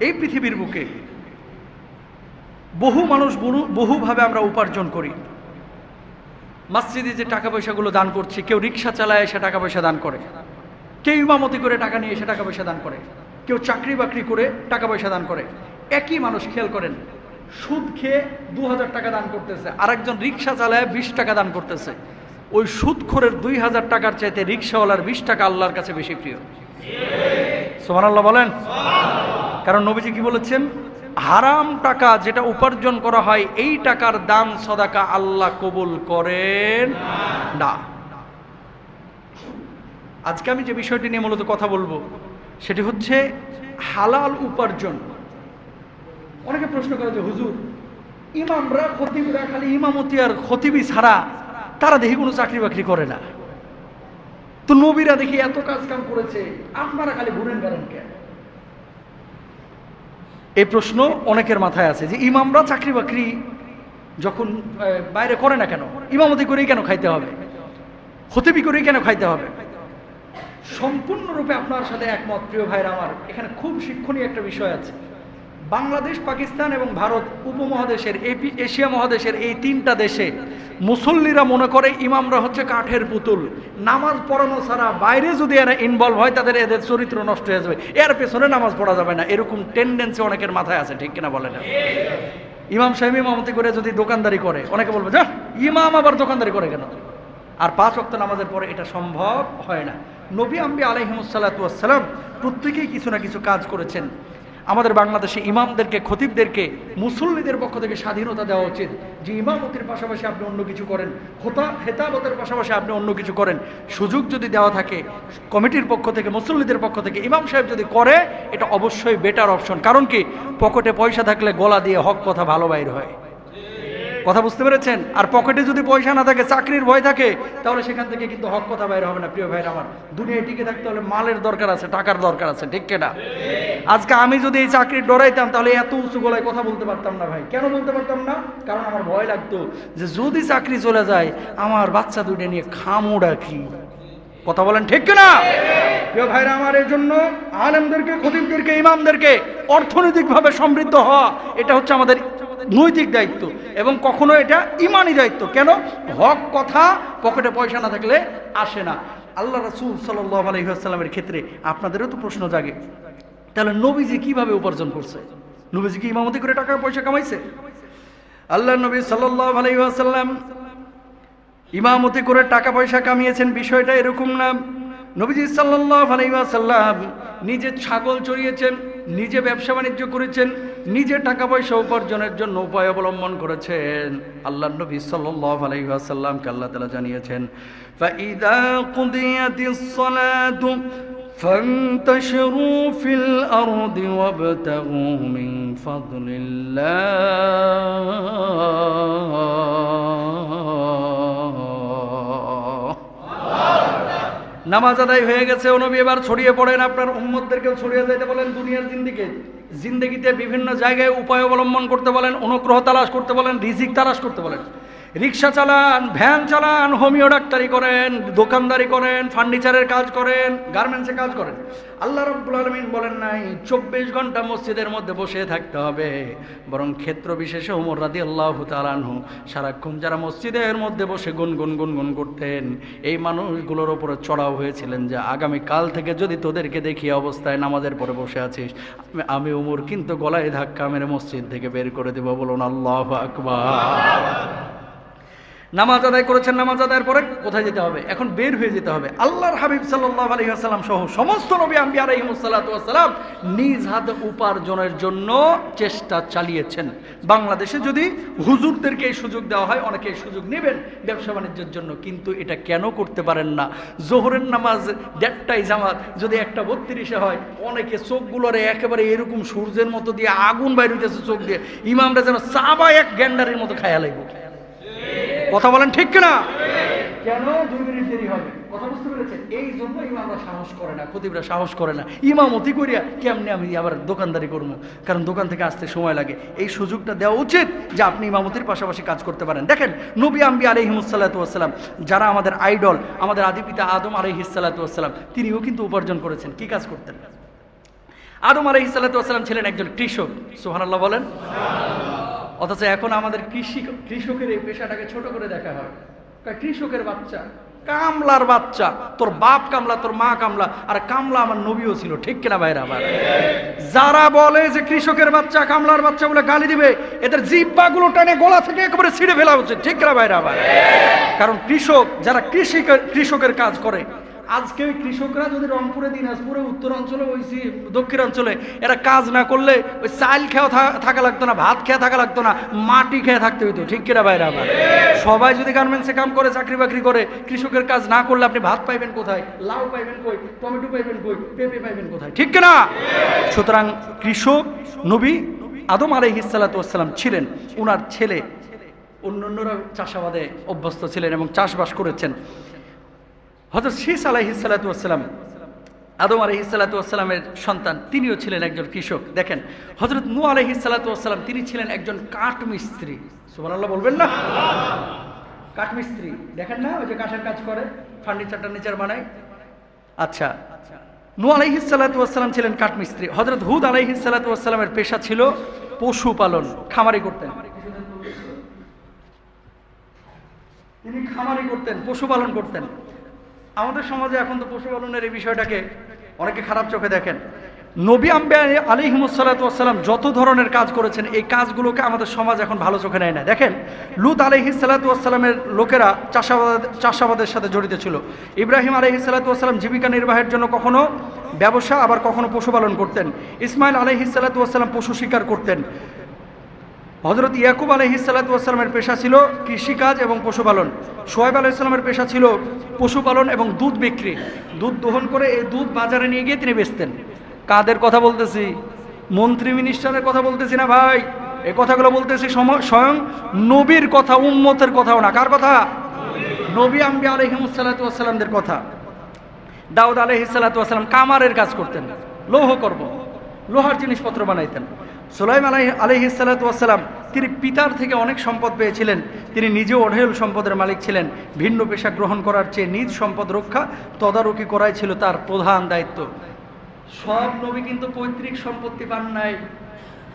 এই পৃথিবীর বুকে বহু মানুষ বহু- বহুভাবে আমরা উপার্জন করি। মসজিদে যে টাকা পয়সাগুলো দান করছি, কেউ রিক্সা চালায় এসে টাকা পয়সা দান করে। কেউ ইমামতি করে টাকা নিয়ে এসে টাকা পয়সা দান করে। কেউ চাকরি বাকরি করে টাকা পয়সা দান করে। একই মানুষ খেয়াল করেন, সুদ খেয়ে দু হাজার টাকা দান করতেছে, আরেকজন রিক্সা চালায় বিশ টাকা দান করতেছে। ওই সুদখোরের দুই হাজার টাকার চাইতে রিক্সাওয়ালার বিশ টাকা আল্লাহর কাছে বেশি প্রিয়। সোমান আল্লাহ বলেন? কারণ নবীজি কি বলেছেন? হারাম টাকা যেটা উপার্জন করা হয়, এই টাকার দান সদাকা আল্লাহ কবুল করেন না। আজকে আমি যে বিষয়টি নিয়ে মূলত কথা বলব, সেটি হচ্ছে হালাল উপার্জন। অনেকে প্রশ্ন করে যে, হুজুর, ইমামরা, খতিবরা, খালি ইমামতি আর খতিবি ছাড়া তারা দেখি কোনো চাকরি বাকরি করে না? তো নবীরা দেখি এত কাজ কাম করেছে, আপনারা খালি ঘুরেন করেন কেন? এই প্রশ্ন অনেকের মাথায় আছে যে ইমামরা চাকরি বাকরি যখন বাইরে করে না কেন? ইমামতি করেই কেন খাইতে হবে? হতেবি করেই কেন খাইতে হবে? সম্পূর্ণরূপে আপনার সাথে একমত, প্রিয় ভাইরা আমার। এখানে খুব শিক্ষণীয় একটা বিষয় আছে। বাংলাদেশ, পাকিস্তান এবং ভারত উপমহাদেশের এশিয়া মহাদেশের এই তিনটা দেশে মুসল্লিরা মনে করে ইমামরা হচ্ছে কাঠের পুতুল। নামাজ পড়ানো ছাড়া বাইরে যদি এরা ইনভলভ হয়, তাদের এদের চরিত্র নষ্ট হয়ে যাবে। এর পেছনে নামাজ পড়া যাবে না। এরকম টেন্ডেন্সি অনেকের মাথায় আছে, ঠিক কিনা বলে না ইমাম সাহেব ইমামতি করে যদি দোকানদারি করে, অনেকে বলবে, যা, ইমাম আবার দোকানদারি করে কেন? আর পাঁচ অক্ত নামাজের পরে এটা সম্ভব হয় না। নবী আম্বি আলহিমসাল্লাতাম প্রত্যেকেই কিছু না কিছু কাজ করেছেন। আমাদের বাংলাদেশে ইমামদেরকে, খতিবদেরকে, মুসল্লিদের পক্ষ থেকে স্বাধীনতা দেওয়া উচিত। যে ইমামতির পাশাপাশি আপনি অন্য কিছু করেন হোতা হেতাবতের পাশাপাশি আপনি অন্য কিছু করেন, সুযোগ যদি দেওয়া থাকে, কমিটির পক্ষ থেকে, মুসল্লিদের পক্ষ থেকে, ইমাম সাহেব যদি করে, এটা অবশ্যই বেটার অপশন কারণ কি? পকেটে পয়সা থাকলে গলা দিয়ে হক কথা ভালো বাইর হয়। কথা বুঝতে পেরেছেন? আর পকেটে যদি পয়সা না থাকে, চাকরির ভয় থাকে, তাহলে সেখান থেকে কিন্তু হক কথা বাইরে হবে না, প্রিয় ভাইরা আমার। দুনিয়ায় টিকে থাকতে হলে মালের দরকার আছে, টাকার দরকার আছে, ঠিক কেনা? আজকে আমি যদি এই চাকরির ডরাইতাম, তাহলে এত উঁচু গলায় কথা বলতে পারতাম না ভাই। কেন বলতে পারতাম না? কারণ আমার ভয় লাগতো যে যদি চাকরি চলে যায়, আমার বাচ্চা দুইটা নিয়ে খামো কি? কথা বলেন ঠিক কিনা? প্রিয় ভাইরা আমার, এই জন্য আলেমদেরকে, খতিবদেরকে, ইমামদেরকে অর্থনৈতিকভাবে সমৃদ্ধ হওয়া, এটা হচ্ছে আমাদের নৈতিক দায়িত্ব এবং কখনো এটা ইমানি দায়িত্ব। কেন? হক কথা, পকেটে পয়সা না থাকলে আসে না। আল্লাহ রাসুল সাল্লাহ আলহিহাস্লামের ক্ষেত্রে আপনাদেরও তো প্রশ্ন জাগে। তাহলে নবীজি কীভাবে উপার্জন করছে? নবীজি কি ইমামতি করে টাকা পয়সা কামাইছে? আল্লাহ নবী সাল্লাহ আলহিহাসাল্লাম ইমামতি করে টাকা পয়সা কামিয়েছেন, বিষয়টা এরকম না। নবীজি সাল্লাহ আলাইসাল্লাম নিজে ছাগল চড়িয়েছেন, নিজে ব্যবসা বাণিজ্য করেছেন নিজে টাকা পয়সা উপার্জনের জন্য উপায় অবলম্বন করেছেন আল্লাহ নবী সাল্লাহ আলাইসাল্লামকে আল্লাহ তালা জানিয়েছেন فإذا قضيت الصلاة فانتشروا في الأرض وابتغوا من فضل الله নামাজ আদায় হয়ে গেছে নবী এবার ছড়িয়ে পড়েন। আপনার উম্মতদেরকেও ছড়িয়ে যাইতে বলেন, দুনিয়ার জিন্দিকে জিন্দগিতে বিভিন্ন জায়গায় উপায় অবলম্বন করতে বলেন, অনুগ্রহ তালাশ করতে বলেন, রিজিক তালাশ করতে বলেন। রিক্সা চালান, ভ্যান চালান, হোমিও ডাক্তারি করেন, দোকানদারি করেন, ফার্নিচারের কাজ করেন, গার্মেন্টসে কাজ করেন। আল্লাহ রব্বুল আলমিন বলেন নাই, চব্বিশ ঘণ্টা মসজিদের মধ্যে বসে থাকতে হবে। বরং ক্ষেত্র বিশেষে উমর রাদি আল্লাহ তালানহু সারাক্ষণ যারা মসজিদের মধ্যে বসে গুনগুন গুনগুন করতেন, এই মানুষগুলোর ওপরে চড়াও হয়েছিলেন যে, আগামী কাল থেকে যদি তোদেরকে দেখি অবস্থায় নামাজের পরে বসে আছিস, আমি- আমি উমর কিন্তু গলায় ধাক্কা মেরে মসজিদ থেকে বের করে দেবো। বলুন, আল্লাহ আকবার। নামাজ আদায় করেছেন, নামাজ আদায়ের পরে কোথায় যেতে হবে? এখন বের হয়ে যেতে হবে। আল্লাহর হাবিব সাল্লাহ আলহিহাসাল্লাম সহ সমস্ত নবী আম্বি আলহিমসাল্লাম নিজ হাতে উপার্জনের জন্য চেষ্টা চালিয়েছেন। বাংলাদেশে যদি হুজুরদেরকে এই সুযোগ দেওয়া হয়, অনেকে এই সুযোগ নেবেন ব্যবসা বাণিজ্যের জন্য, কিন্তু এটা কেন করতে পারেন না? জোহরের নামাজ দেড়টাই জামাত, যদি একটা বত্রিশে হয়, অনেকে চোখগুলোরে একেবারে এরকম সূর্যের মতো দিয়ে আগুন বাইর হইতেছে চোখ দিয়ে। ইমামরা যেন চাবা এক গ্যান্ডারের মতো খায়া লাগবে কথা বলেন ঠিক কিনা? কেন দুই মিনিট দেরি হবে? কথা বুঝতে পেরেছেন? এই জন্য ইমামরা সাহস করে না, খতিবরা সাহস করে না। ইমামতি করিয়া কেমনে আমি আবার দোকানদারি করব? কারণ দোকান থেকে আসতে সময় লাগে। এই সুযোগটা দেওয়া উচিত যে আপনি ইমামতির পাশাপাশি কাজ করতে পারেন। দেখেন, নবী আম্বি আলহিমসাল্লাতাম যারা আমাদের আইডল, আমাদের আদিপিতা আদম আলহিসাল্লাতাম তিনিও কিন্তু উপার্জন করেছেন। কি কাজ করতেন? আদম আলহ ইসাল্লাতাম ছিলেন একজন কৃষক। সুহানাল্লাহ বলেন? অথচ এখন আমাদের কৃষি কৃষকের এই পেশাটাকে ছোট করে দেখা হয়। কৃষকের বাচ্চা, কামলার বাচ্চা, তোর বাপ কামলা, তোর মা কামলা, আর কামলা আমার নবীও ছিল, ঠিক কিনা ভাইরা আবার যারা বলে যে কৃষকের বাচ্চা, কামলার বাচ্চা বলে গালি দিবে, এদের জিব্বাগুলো টানে গলা থেকে একেবারে ছিঁড়ে ফেলা উচিত, ঠিক কিনা ভাইরা আবার কারণ কৃষক, যারা কৃষি কৃষকের কাজ করে আজকে ওই কৃষকরা যদি রংপুরে, দিনাজপুরে, উত্তরাঞ্চলে, ওই দক্ষিণাঞ্চলে এরা কাজ না করলে ওই চাল খেয়েও থা- থাকা লাগতো না, ভাত খেয়ে থাকা লাগতো না, মাটি খেয়ে থাকতে হইতো। ঠিক কিনা বাইরে আবার সবাই যদি গার্মেন্টসে কাম করে, চাকরি বাকরি করে, কৃষকের কাজ না করলে আপনি ভাত পাইবেন কোথায়, লাউ পাইবেন কই, টমেটো পাইবেন কই, পেঁপে পাইবেন কোথায়, ঠিক কিনা? সুতরাং কৃষক নবী আদম আলহিসাল্লাতাম ছিলেন ওনার ছেলে। অন্যান্যরা চাষাবাদে অভ্যস্ত ছিলেন এবং চাষবাস করেছেন। হজরত শীষ আলাইহিসাল্লাতুয়াসাল্লাম আদম আলহিসাল্লাতুয়াসাল্লামের সন্তান, তিনিও ছিলেন একজন কৃষক। দেখেন হজরত নু আলহিসাল্লাতুয়াসাল্লাম তিনি ছিলেন একজন কাঠ মিস্ত্রি সুবহানাল্লাহ বলবেন না? কাঠ মিস্ত্রি দেখেন না, ওই যে কাঠের কাজ করে ফার্নিচার টার্নিচার বানায়। আচ্ছা নু আলহিসাল্লাতুয়াসাল্লাম ছিলেন কাঠ মিস্ত্রি হজরত হুদ আলহিসাল্লাতুয়াসাল্লামের পেশা ছিল পশুপালন, খামারি করতেন। তিনি খামারি করতেন, পশুপালন করতেন। আমাদের সমাজে এখন তো পশুপালনের এই বিষয়টাকে অনেকে খারাপ চোখে দেখেন। নবী আম্বে আলিহিমসাল্লাতাম যত ধরনের কাজ করেছেন, এই কাজগুলোকে আমাদের সমাজ এখন ভালো চোখে নেয় না দেখেন, লুত আলহি সাল্লাতামের লোকেরা চাষাবাদ চাষাবাদের সাথে জড়িত ছিল। ইব্রাহিম আলহি সাল্লাতাম জীবিকা নির্বাহের জন্য কখনো ব্যবসা, আবার কখনো পশুপালন করতেন। ইসমাইল আলহি সাল্লাতাম পশু শিকার করতেন। হজরত ইয়াকুব আলহিসাল্লাতুয়াসাল্লামের পেশা ছিল কৃষিকাজ এবং পশুপালন। সোহেব আলাইসাল্লামের পেশা ছিল পশুপালন এবং দুধ বিক্রি। দুধ দোহন করে এই দুধ বাজারে নিয়ে গিয়ে তিনি বেচতেন। কাদের কথা বলতেছি? মন্ত্রী মিনিস্টারের কথা বলতেছি না ভাই? এই কথাগুলো বলতেছি স্বয়ং নবীর কথা, উম্মতের কথাও না। কার কথা? নবী আম্বি আলহিমসাল্লাতুয়াসাল্লামদের কথা। দাউদ আলহিসাল্লাতুয়াসাল্লাম কামারের কাজ করতেন, লৌহ কর্ম লোহার জিনিসপত্র বানাইতেন। সোলাইম আলাই আলহিসাল্লাতুয়াসাল্লাম তিনি পিতার থেকে অনেক সম্পদ পেয়েছিলেন। তিনি নিজেও অঢেল সম্পদের মালিক ছিলেন। ভিন্ন পেশা গ্রহণ করার চেয়ে নিজ সম্পদ রক্ষা তদারকি করাই ছিল তার প্রধান দায়িত্ব। সব নবী কিন্তু পৈতৃক সম্পত্তি পান নাই।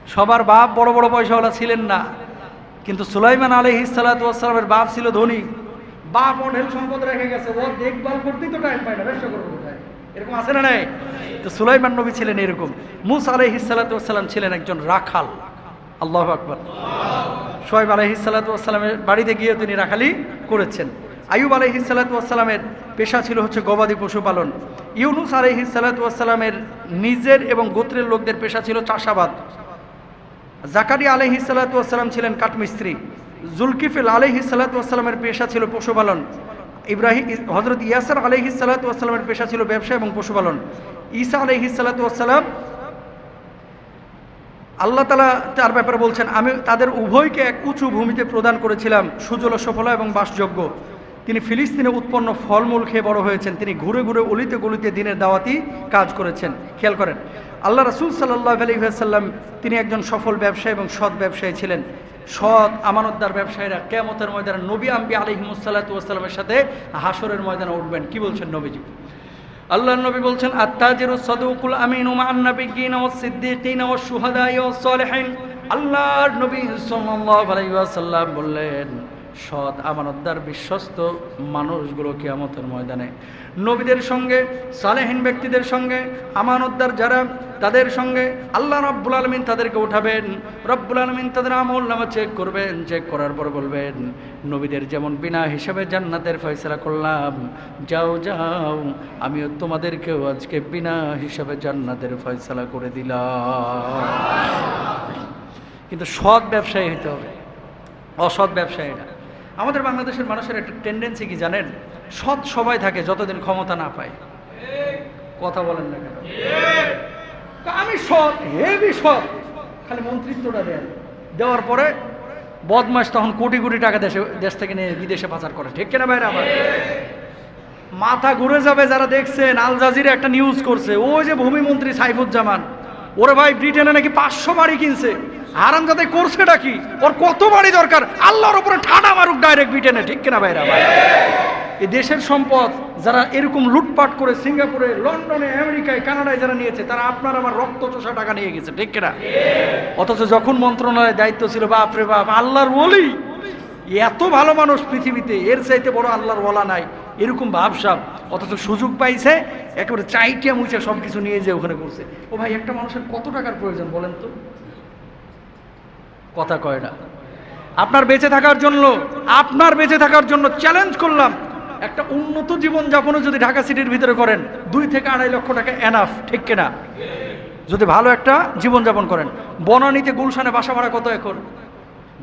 সবার বাপ বড় বড় পয়সাওয়ালা ছিলেন না। কিন্তু সুলাইমান আলহিসাল্লাতুয়াসাল্লামের বাপ ছিল ধনী। বাপ অঢেল সম্পদ রেখে গেছে। ও দেখভাল করতেই তো টাইম পায় না। ব্যবসা করব কোথায়? এরকম আছে না নাই? তো সুলাইমান নবী ছিলেন এরকম। মুসা আলহিসাল্লাতুয়াসাল্লাম ছিলেন একজন রাখাল। আল্লাহ আকবর। সোহেব আলহিসাল্লাতুয়াসাল্লামের বাড়িতে গিয়ে তিনি রাখালি করেছেন। আয়ুব আলহিসাল্লাতুয়াসাল্লামের পেশা ছিল হচ্ছে গবাদি পশুপালন। ইউনুস আলহিসাল্লাতুয়াসাল্লামের নিজের এবং গোত্রের লোকদের পেশা ছিল চাষাবাদ। জাকারি আলহি সাল্লাতুয়াসাল্লাম ছিলেন কাঠমিস্ত্রি। জুলকিফিল আলহি সাল্লাতুয়াসাল্লামের পেশা ছিল পশুপালন। ইব্রাহিম হজরত ইয়াসার আলহি সালাতামের পেশা ছিল ব্যবসা এবং পশুপালন। ঈসা আলহি সালাতাম আল্লাহ তালা তার ব্যাপারে বলছেন, আমি তাদের উভয়কে এক উঁচু ভূমিতে প্রদান করেছিলাম। সুজল সফলা এবং বাসযোগ্য। তিনি ফিলিস্তিনে উৎপন্ন ফলমূল খেয়ে বড় হয়েছেন। তিনি ঘুরে ঘুরে অলিতে গলিতে দিনের দাওয়াতি কাজ করেছেন। খেয়াল করেন, আল্লাহ রাসুল সাল্লাহ আলহিহাসাল্লাম তিনি একজন সফল ব্যবসায়ী এবং সৎ ব্যবসায়ী ছিলেন। সৎ, আমানতদার ব্যবসায়ীরা কেমতের ময়দানে নবী আম্বি আলিহিমসাল্লাতামের সাথে হাসরের ময়দানে উঠবেন। কি বলছেন নবীজি? আল্লাহ নবী বলছেন, আত্তাজিরু সাদুকুল আমিন আন্নাবিয়িন ওয়াস সিদ্দিকিন ওয়াস শুহাদা ওয়াস সালিহিন। আল্লাহর নবী সাল্লাল্লাহু আলাইহি ওয়াসাল্লাম বললেন সৎ আমানতদার বিশ্বস্ত মানুষগুলো কিয়ামতের ময়দানে। নবীদের সঙ্গে, সালেহীন ব্যক্তিদের সঙ্গে, আমানতদার যারা, তাদের সঙ্গে আল্লাহ রব্বুল আলমিন তাদেরকে উঠাবেন। রব্বুল আলমিন তাদের আমল নামা চেক করবেন চেক করার পর বলবেন, নবীদের যেমন বিনা হিসাবে জান্নাতের ফয়সলা করলাম, যাও যাও, আমিও তোমাদেরকেও আজকে বিনা হিসাবে জান্নাতের ফয়সলা করে দিলাম। কিন্তু সৎ ব্যবসায়ী হতে হবে। অসৎ ব্যবসায়ীরা। আমাদের বাংলাদেশের মানুষের একটা টেন্ডেন্সি কি জানেন? সৎ সবাই থাকে যতদিন ক্ষমতা না পায়। কথা বলেন না কেন? আমি সৎ হেভি সৎ। খালি মন্ত্রিত্বটা দেন। দেওয়ার পরে বদমাস তখন কোটি কোটি টাকা দেশে, দেশ থেকে নিয়ে বিদেশে পাচার করে। ঠিক কিনা বাইরে আমার? মাথা ঘুরে যাবে যারা দেখছেন, আল জাজিরা একটা নিউজ করছে। ওই যে ভূমিমন্ত্রী সাইফুজ্জামান। ওরে ভাই, ব্রিটেনে নাকি পাঁচশো বাড়ি কিনছে। আরাম যাতে করছেটা কি? ওর কত বাড়ি দরকার? আল্লাহর উপরে ঠাডা মারুক ডাইরেক্ট ব্রিটেনে, ঠিক কিনা ভাইরা? ভাই এই দেশের সম্পদ যারা এরকম লুটপাট করে সিঙ্গাপুরে, লন্ডনে, আমেরিকায়, কানাডায় যারা নিয়েছে, তারা আপনার আমার রক্ত চোষা টাকা নিয়ে গেছে, ঠিক কিনা? অথচ যখন মন্ত্রণালয়ের দায়িত্ব ছিল, বাপ রে বাপ, আল্লাহর বলি এত ভালো মানুষ পৃথিবীতে, এর চাইতে বড় আল্লাহর বলা নাই। এরকম ভাবসাব, অথচ সুযোগ পাইছে, একেবারে চাইটিয়া মুছে সব কিছু নিয়ে যে ওখানে করছে ও ভাই, একটা মানুষের কত টাকার প্রয়োজন বলেন তো? কথা কয় না। আপনার বেঁচে থাকার জন্য, আপনার বেঁচে থাকার জন্য চ্যালেঞ্জ করলাম। একটা উন্নত জীবন যাপনও যদি ঢাকা সিটির ভিতরে করেন, দুই থেকে আড়াই লক্ষ টাকা এনাফ ঠিক কিনা? যদি ভালো একটা জীবনযাপন করেন। বনানীতে গুলশানে বাসা ভাড়া কত এখন?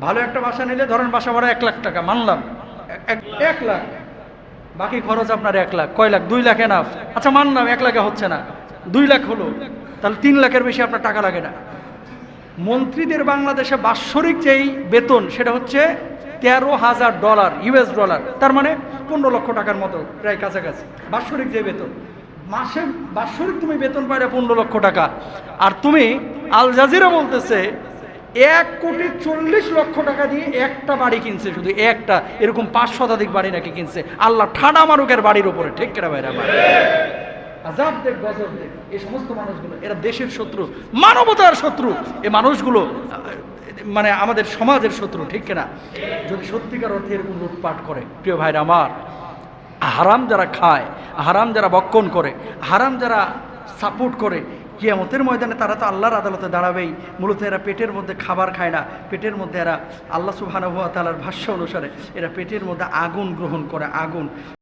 ভালো একটা বাসা নিলে ধরেন বাসা ভাড়া এক লাখ টাকা, মানলাম। এক লাখ। বাকি খরচ আপনার এক লাখ। কয় লাখ? দুই লাখ এনাফ আচ্ছা মানলাম, এক লাখে হচ্ছে না। দুই লাখ হলো। তাহলে তিন লাখের বেশি আপনার টাকা লাগে না। মন্ত্রীদের বাংলাদেশে বাৎসরিক যেই বেতন, সেটা হচ্ছে তেরো হাজার ডলার, ইউএস ডলার। তার মানে পনেরো লক্ষ টাকার মতো, প্রায় কাছাকাছি। বাৎসরিক যে বেতন। মাসে বাৎসরিক তুমি বেতন পাইলে পনেরো লক্ষ টাকা। আর তুমি আল জাজিরা বলতেছে এক কোটি চল্লিশ লক্ষ টাকা দিয়ে একটা বাড়ি কিনছে শুধু একটা। এরকম পাঁচ শতাধিক বাড়ি নাকি কিনছে। আল্লাহ ঠাডা মারুকের বাড়ির উপরে। ঠিক কেনা ভাইরা? আমার আজাব দেখ গজব দেখ। এই সমস্ত মানুষগুলো এরা দেশের শত্রু মানবতার শত্রু। এই মানুষগুলো মানে আমাদের সমাজের শত্রু ঠিক কিনা? যদি সত্যিকার অর্থে এরকম লুটপাট করে প্রিয় ভাইরা আমার হারাম যারা খায় হারাম যারা বক্ষণ করে হারাম যারা সাপোর্ট করে কিয়ামতের ময়দানে তারা তো আল্লাহর আদালতে দাঁড়াবেই। মূলত এরা পেটের মধ্যে খাবার খায় না। পেটের মধ্যে এরা আল্লাহ সুবহানাহু তালার ভাষ্য অনুসারে এরা পেটের মধ্যে আগুন গ্রহণ করে, আগুন।